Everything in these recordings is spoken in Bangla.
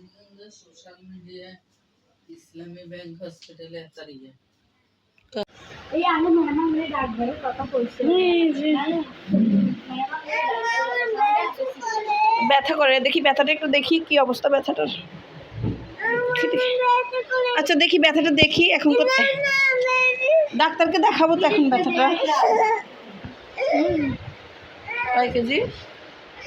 কিন্তু সোশ্যাল মিডিয়ায় ইসলামী ব্যাংক হসপিটালে এতারিয়ে এই আমি মেহমান হয়ে ডাকবো কথা বলছি ব্যথা করে দেখি ব্যথাটা একটু দেখি কি অবস্থা ব্যথাটার। আচ্ছা দেখি ব্যথাটা দেখি এখন তো ডাক্তারকে দেখাবো তো এখন ব্যথাটা। কয় কেজি চৌষট্টি দিয়ে এই যে।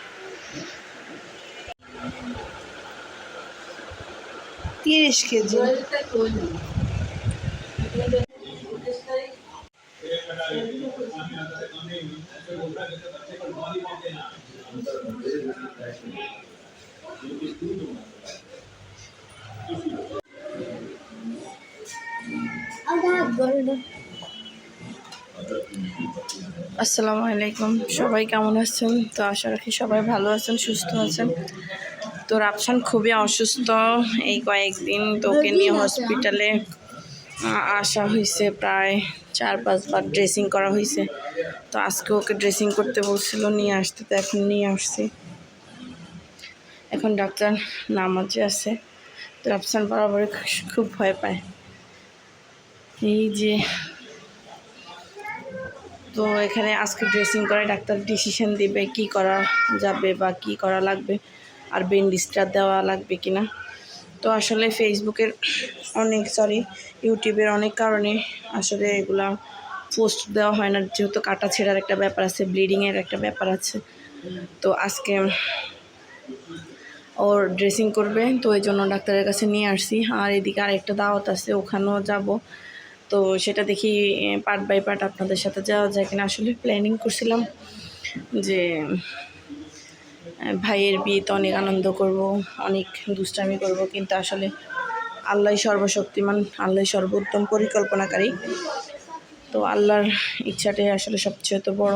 তিরিশ কেজি। আসসালামু আলাইকুম। সবাই কেমন আছেন? তো আশা রাখি সবাই ভালো আছেন, সুস্থ আছেন। তো রাফসান খুবই অসুস্থ। এই কয়েকদিন তো ওকে নিয়ে হসপিটালে আসা হয়েছে প্রায় চার, পাঁচবার ড্রেসিং করা হয়েছে। তো আজকে ওকে ড্রেসিং করতে বলছিল, নিয়ে আসতে, তো এখন নিয়ে আসছি। এখন ডাক্তার নামাজে আছে। তো রাফসান বরাবরই খুব ভয় পায়। এই যে, তো এখানে আজকে ড্রেসিং করে ডাক্তার ডিসিশন দিবে কি করা যাবে বা কি করা লাগবে। আর বেন্ডিসটা দেওয়া লাগবে কিনা। তো আসলে ফেসবুকের অনেক সরি ইউটিউবের অনেক কারণে আসলে এগুলা পোস্ট দেওয়া হয় না। যেহেতু কাটা ছেঁড়ার একটা ব্যাপার আছে ব্লিডিংয়ের একটা ব্যাপার আছে। তো আজকে ওর ড্রেসিং করবে, তো এই জন্য ডাক্তারের কাছে নিয়ে আসছি। আর এদিকে আরেকটা দাওয়াত আছে, ওখানেও যাব। তো সেটা দেখি পার্ট বাই পার্ট আপনাদের সাথে যাওয়া যায় কিনা। আসলে প্ল্যানিং করছিলাম যে ভাইয়ের বিয়েতে অনেক আনন্দ করব, অনেক দুষ্টামি করব, কিন্তু আসলে আল্লাহ সর্বশক্তিমান আল্লাহ সর্বোত্তম পরিকল্পনাকারী। তো আল্লাহর ইচ্ছাটাই আসলে সবচেয়ে তো বড়,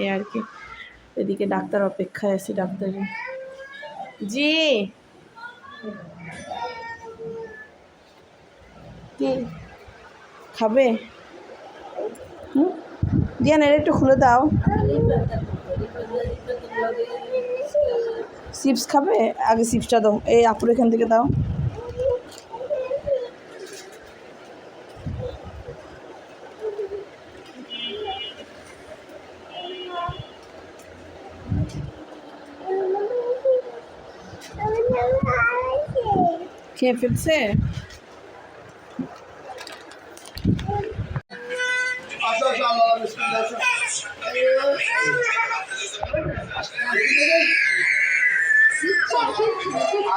এই আর কি। এদিকে ডাক্তার অপেক্ষায় আছি ডাক্তারের জি। কি? খাবে? হুম? দিয়ান এর একটু খুলে দাও। চিপস খাবে? আগে চিপসটা দাও। এই আপুর এখান থেকে দাও। খেয়ে ফেলছে?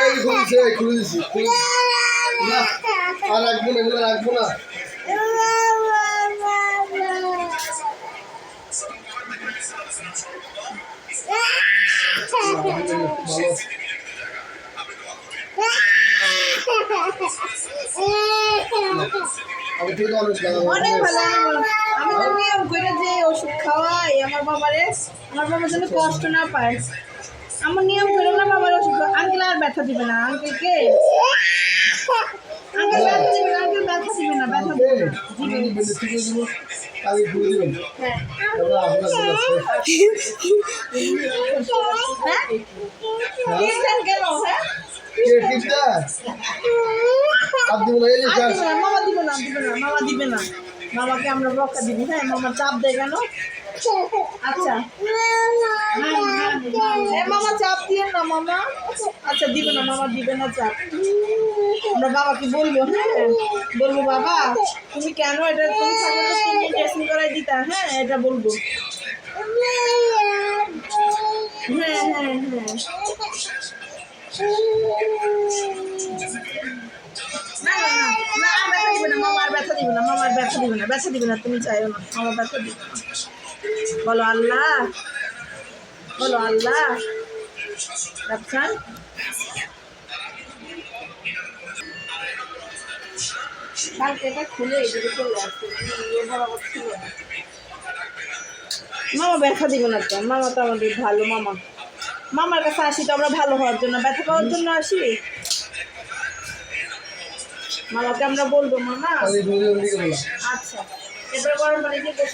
এই খুলছে খুলে দিছি না আর রাখব না এগুলো রাখব না। ভালো অনেক ভালো আমি তো নিয়ম করে যে ওষুধ খাওয়াই আমার বাবারে আমার বাবা যেন কষ্ট না পায় আমার নিয়ম করে না বাবার ওষুধ খাওয়া- আঙ্কেল আর ব্যথা দিবে না আঙ্কেলকে আঙ্কেল ব্যথা দিবে না আঙ্কেল ব্যথা দিবে না ব্যথা দিবে হ্যাঁ কেন হ্যাঁ? কে টিপটা আর দিব না এই যে আর দিবে না মামা দিবে না দিবে না মামা দিবে না। মামাকে আমরা বকা দিবি হ্যাঁ মামা চাপ দেয় কেন? আচ্ছা। মামা চাপ দিয়ে না মামা। আচ্ছা দিবে না মামা দিবে না চাপ। আমরা বাবাকে বলব হ্যাঁ বলব বাবা তুমি কেন এটা তুমি থাকলে তো তুমি ড্রেসিং করাই দিতা হ্যাঁ এটা বলব। হ্যাঁ হ্যাঁ হ্যাঁ। না না দিবে না তুমি চাইও না মামা ব্যথা দিবে বলো আল্লাহ বলো আল্লাহ। মামা ব্যথা দিবে না তো, মামা তো আমাদের ভালো, মামা মামার কাছে আসি তো আমরা ভালো হওয়ার জন্য, ব্যথা পাওয়ার জন্য আসি? মামাকে আমরা বলব, মামা। আচ্ছা। এবার গরম পানি দিয়ে দিব।